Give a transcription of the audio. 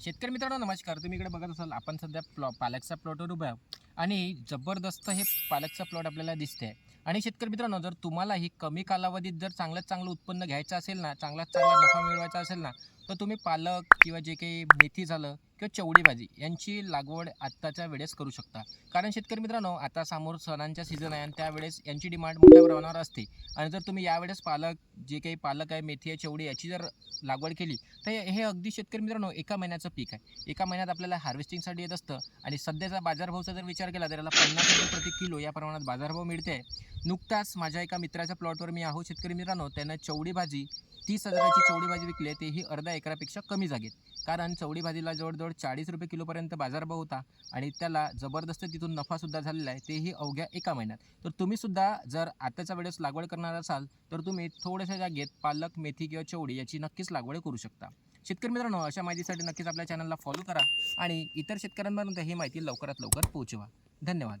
शेतकरी मित्रांनो नमस्कार. तुम्ही इकडे बघत असाल आपण सध्या प्लॉ पालकचा प्लॉटवर उभा आहोत. आणि जबरदस्त हे पालकचा प्लॉट आपल्याला दिसते आणि शेतकरी मित्रांनो जर तुम्हालाही कमी कालावधीत जर चांगल्यात चांगलं उत्पन्न घ्यायचं असेल ना चांगल्यात चांगला नफा मिळवायचा असेल ना तर तुम्ही पालक किंवा जे काही मेथी झालं किंवा चवडी भाजी यांची लागवड आत्ताच्या वेळेस करू शकता. कारण शेतकरी मित्रांनो आता समोर सणांच्या सीझन आहे आणि त्यावेळेस यांची डिमांड मोठ्या प्रमाणावर असते. आणि जर तुम्ही यावेळेस पालक जे काही पालक आहे मेथी आहे चवडी याची जर लागवड केली तर हे अगदी शेतकरी मित्रांनो एका महिन्याचं पीक आहे. एका महिन्यात आपल्याला हार्वेस्टिंगसाठी येत असतं आणि सध्याचा बाजारभावचा जर विचार केला तर याला पन्नास रुपये प्रति किलो या प्रमाणात बाजारभाव मिळते. नुकताच माझ्या एका मित्राच्या प्लॉटवर मी आहो शेतकरी मित्रांनो. त्यानं चवडी भाजी तीस हजाराची चवडी भाजी विकली आहे. तेही अर्धा एकरापेक्षा कमी जागेत. कारण चवडी भाजीला जवळजवळ चाळीस रुपये किलोपर्यंत बाजारभाव होता आणि त्याला जबरदस्त तिथून नफासुद्धा झालेला आहे तेही अवघ्या एका महिन्यात. तर तुम्हीसुद्धा जर आत्ताच्या वेळेस लागवड करणार असाल तर तुम्ही थोड्याशा जागेत पालक मेथी किंवा चवडी याची नक्कीच लागवड करू शकता. शेतकरी मित्रांनो अशा माहितीसाठी नक्कीच आपल्या चॅनलला फॉलो करा आणि इतर शेतकऱ्यांपर्यंत ही माहिती लवकरात लवकर पोहोचवा. धन्यवाद.